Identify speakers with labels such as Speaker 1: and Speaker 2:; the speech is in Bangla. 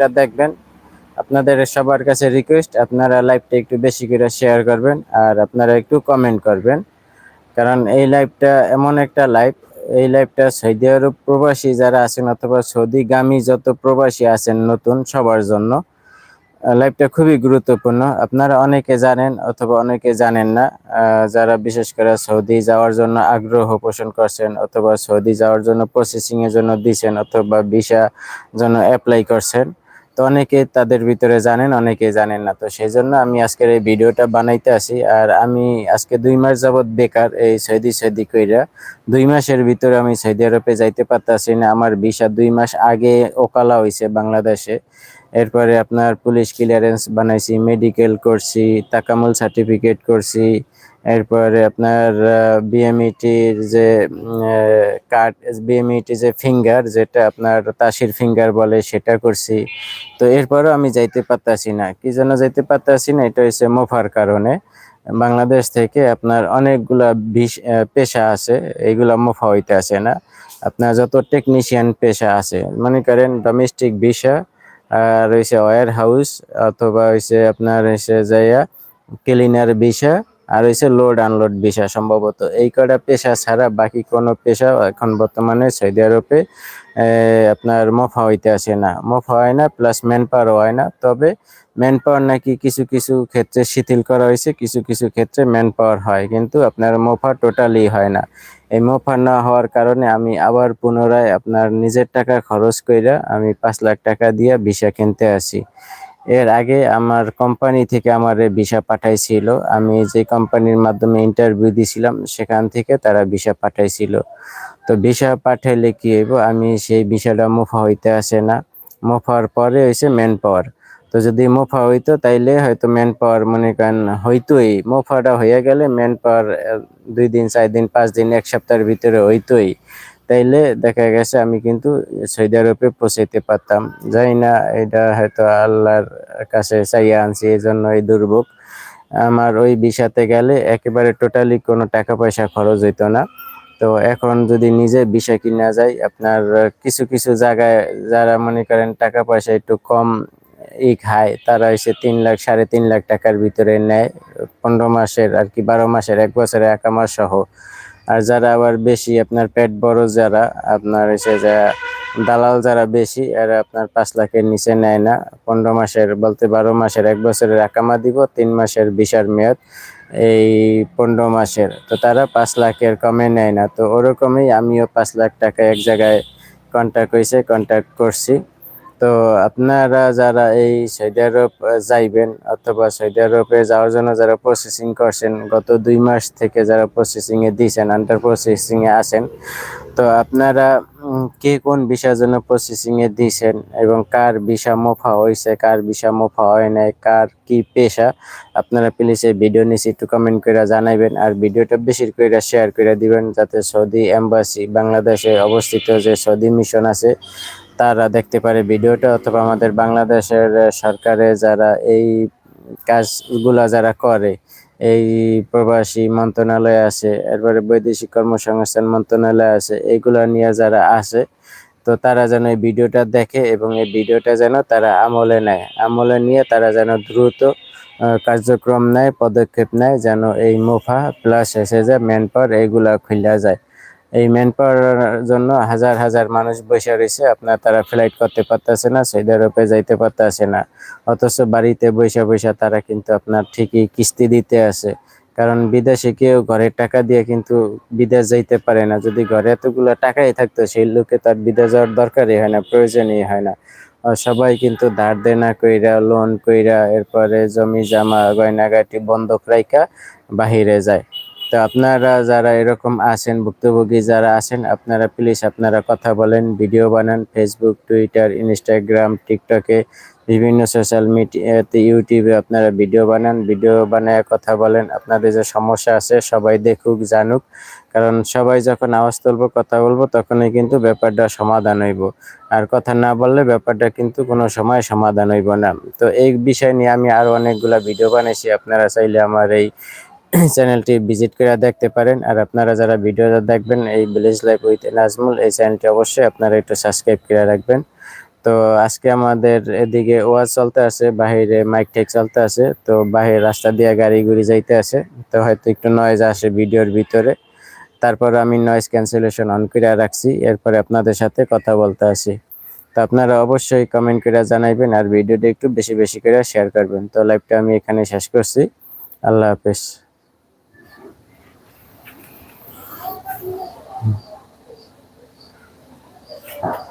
Speaker 1: লাইভটা দেখবেন। আপনাদের সবার কাছে রিকোয়েস্ট আপনারা লাইভটা একটু বেশি করে শেয়ার করবেন আর আপনারা একটু কমেন্ট করবেন। কারণ এই লাইভটা এমন একটা লাইভ এই লাইভটা সৌদি আরব প্রবাসী যারা আছেন অথবা সৌদিগামী যত প্রবাসী আছেন নতুন সবার জন্য লাইভটা খুবই গুরুত্বপূর্ণ। আপনারা অনেকে জানেন অথবা অনেকে জানেন না যারা বিশেষ করে সৌদি যাওয়ার জন্য আগ্রহ পোষণ করছেন অথবা সৌদি যাওয়ার জন্য প্রসেসিংয়ের জন্য দিছেন অথবা ভিসা জন্য অ্যাপ্লাই করছেন তো অনেকে তাদের ভিতরে জানেন অনেকে জানেন না। তো সেই জন্য আমি আজকের এই ভিডিওটা বানাইতে আসি। আর আমি আজকে দুই মাস যাবৎ বেকার, এই সৌদি সৌদি কইরা দুই মাসের ভিতরে আমি সৌদি আরবে যাইতে পারতাছি না। আমার ভিসা দুই মাস আগে ওকালা হয়েছে বাংলাদেশে। এরপরে আপনার পুলিশ ক্লিয়ারেন্স বানাইছি মেডিকেল করছি তাকামুল সার্টিফিকেট করছি এরপরে আপনার বিএমইটির যে কার্ড বিএমইটি যে ফিঙ্গার যেটা আপনার তাসির ফিঙ্গার বলে, সেটা করছি। তো এরপরও আমি যাইতে পারতাছি না। কি জন্য যাইতে পারতাছি না? এটা হচ্ছে মোফার কারণে। বাংলাদেশ থেকে আপনার অনেকগুলা পেশা আছে এইগুলা মোফা হইতে আসে না। আপনার যত টেকনিশিয়ান পেশা আছে, মনে করেন ডোমেস্টিক ভিসা আর হইছে ওয়ার হাউস অথবা হইছে আপনার হইছে যাইয়া ক্লিনার ভিসা আর হইছে লোড আনলোড ভিসা সম্ভবত। এই কটা পেশা ছাড়া বাকি কোনো পেশা এখন বর্তমানে সৌদি আরবে আপনার মফা হইতে আসে না। মফা হয় না প্লাস ম্যান পাওয়ারও হয় না। তবে ম্যান পাওয়ার নাকি কিছু কিছু ক্ষেত্রে শিথিল করা হয়েছে কিছু কিছু ক্ষেত্রে ম্যান পাওয়ার হয়। কিন্তু আপনার মোফা টোটালি হয় না। এই মোফা না হওয়ার কারণে আমি আবার পুনরায় আপনার নিজের টাকা খরচ কইরা আমি পাঁচ লাখ টাকা দিয়ে ভিসা কিনতে আসি। এর আগে আমার কোম্পানি থেকে আমার ভিসা পাঠাইছিল। আমি যে কোম্পানির মাধ্যমে ইন্টারভিউ দিছিলাম, সেখান থেকে তারা ভিসা পাঠাইছিল। তো ভিসা পাঠাইলে কি হইব? আমি সেই ভিসাটা মুফা হইতে আসে না। মুফার পরে হইছে ম্যান পাওয়ার তো যদি মুফা হইতো, তাইলে হয়তো ম্যান পাওয়ার মনে করেন হইতোই। মুফাটা হইয়া গেলে ম্যান পাওয়ার দুই দিন, চার দিন, পাঁচ দিন, এক সপ্তাহের ভিতরে হইতোই। তাইলে দেখা গেছে আমি কিন্তু সৌদি আরবে পৌঁছাইতে পারতাম। যাই না, এটা হয়তো আল্লাহর কাছে চাইয়া আনছি এই জন্য এই দুর্ভোগ। আমার ওই বিষাতে গেলে একেবারে টোটালি কোনো টাকা পয়সা খরচ হইতো না। তো এখন যদি নিজে বিষয় কিনা যায়, আপনার কিছু কিছু জায়গায় যারা মনে করেন টাকা পয়সা একটু কম ই খায়, তারা এসে তিন লাখ, সাড়ে তিন লাখ টাকার ভিতরে নেয়। পনেরো মাসের আর কি, বারো মাসের, এক বছরের একামাস সহ। আর যারা আবার বেশি আপনার পেট বড় যারা, আপনার এসে যা দালাল যারা বেশি, এরা আপনার পাঁচ লাখের নিচে নেয় না। পনেরো মাসের, বলতে বারো মাসের, এক বছরের একামা দিব, তিন মাসের বিশার মেয়াদ। এই পনেরো মাসের, তো তারা পাঁচ লাখের কমে নেয় না। তো ওরকমই আমিও পাঁচ লাখ টাকা এক জায়গায় কন্ট্যাক্ট হয়েছে কন্ট্যাক্ট করছি। তো আপনারা যারা এই সৌদি আরব যাইবেন অথবা সৌদি আরবে যাওয়ার জন্য যারা প্রসেসিং করছেন, গত দুই মাস থেকে যারা প্রসেসিং এ দিয়েছেন আন্ডার প্রসেসিং এ আছেন, তো আপনারা কে কোন বিষয়ের জন্য প্রসেসিং এ দিয়েছেন এবং কার বিষা মোফা হয়েছে, কার বিষা মোফা হয় নাই, কার কি পেশা, আপনারা প্লিজ এই ভিডিও নিচে একটু কমেন্ট করে জানাইবেন আর ভিডিওটা বেশি করে শেয়ার করে দিবেন, যাতে সৌদি এম্বাসি বাংলাদেশে অবস্থিত যে সৌদি মিশন আছে তারা দেখতে পারে ভিডিওটা, অথবা আমাদের বাংলাদেশের সরকারে যারা এই কাজগুলা যারা করে, এই প্রবাসী মন্ত্রণালয় আছে এরপরে বৈদেশিক কর্মসংস্থান মন্ত্রণালয় আছে এইগুলা নিয়ে যারা আছে তো তারা যেন এই ভিডিওটা দেখে এবং এই ভিডিওটা যেন তারা আমলে নেয়। আমলে নিয়ে তারা যেন দ্রুত কার্যক্রম নেয়, পদক্ষেপ নেয়, যেন এই মুফা প্লাস এসে যায় ম্যান পাওয়ার এইগুলা খুলে যায়। এই ম্যান পাওয়ার জন্য হাজার হাজার মানুষ বসে রয়েছে। আপনার তারা ফ্লাইট করতে পারতেছে না সৌদি আরবে যাইতে পারতেছে না। অথচ বাড়িতে বসে বসে তারা কিন্তু আপনার ঠিকই কিস্তি দিতে আছে। কারণ বিদেশে কেউ ঘরের টাকা দিয়ে কিন্তু বিদেশ যাইতে পারে না। যদি ঘরে এতগুলো টাকাই থাকতো, সেই লোকে তার বিদেশ যাওয়ার দরকারই হয় না, প্রয়োজনই হয় না। সবাই কিন্তু ধার দেনা কইরা লোন কইরা, এরপরে জমি জামা গয়নাগাটি বন্ধক রাইখা বাহিরে যায়। তো আপনারা যারা এরকম আছেন, ভুক্তভোগী যারা আছেন, আপনারা প্লিজ আপনারা কথা বলেন। ভিডিও বানান ফেসবুক টুইটার ইনস্টাগ্রাম টিকটকে বিভিন্ন সোশ্যাল মিডিয়াতে ইউটিউবে আপনারা ভিডিও বানান। ভিডিও বানায় কথা বলেন। আপনাদের যে সমস্যা আছে, সবাই দেখুক, জানুক। কারণ সবাই যখন আওয়াজ তুলবো, কথা বলব, তখনই কিন্তু ব্যাপারটা সমাধান হইব। আর কথা না বললে ব্যাপারটা কিন্তু কোনো সময় সমাধান হইব না। তো এই বিষয় নিয়ে আমি আরও অনেকগুলা ভিডিও বানাইছি। আপনারা চাইলে আমার এই চ্যানেলটি ভিজিট করে দেখতে পারেন। আর আপনারা যারা ভিডিওটা দেখবেন, এই ভিলেজ লাইফ উইথ নাজমুল এই চ্যানেলটি অবশ্যই আপনারা একটু সাবস্ক্রাইব করে রাখবেন। তো আজকে আমাদের এদিকে ওয়াজ চলতে আছে, বাহিরে মাইক টেক চলতে আছে, তো বাহির রাস্তা দিয়ে গাড়ি গুড়ি যাইতে আছে। তো হয়তো একটু নয়েজ আসে ভিডিওর ভিতরে। তারপর আমি নয়েজ ক্যান্সেলেশন অন করে রাখছি, এরপরে আপনাদের সাথে কথা বলতে আসি তো আপনারা অবশ্যই কমেন্ট করে জানাইবেন, আর ভিডিওটা একটু বেশি বেশি করে শেয়ার করবেন। তো লাইভটা আমি এখানে শেষ করছি। আল্লাহ হাফেজ। Thank you.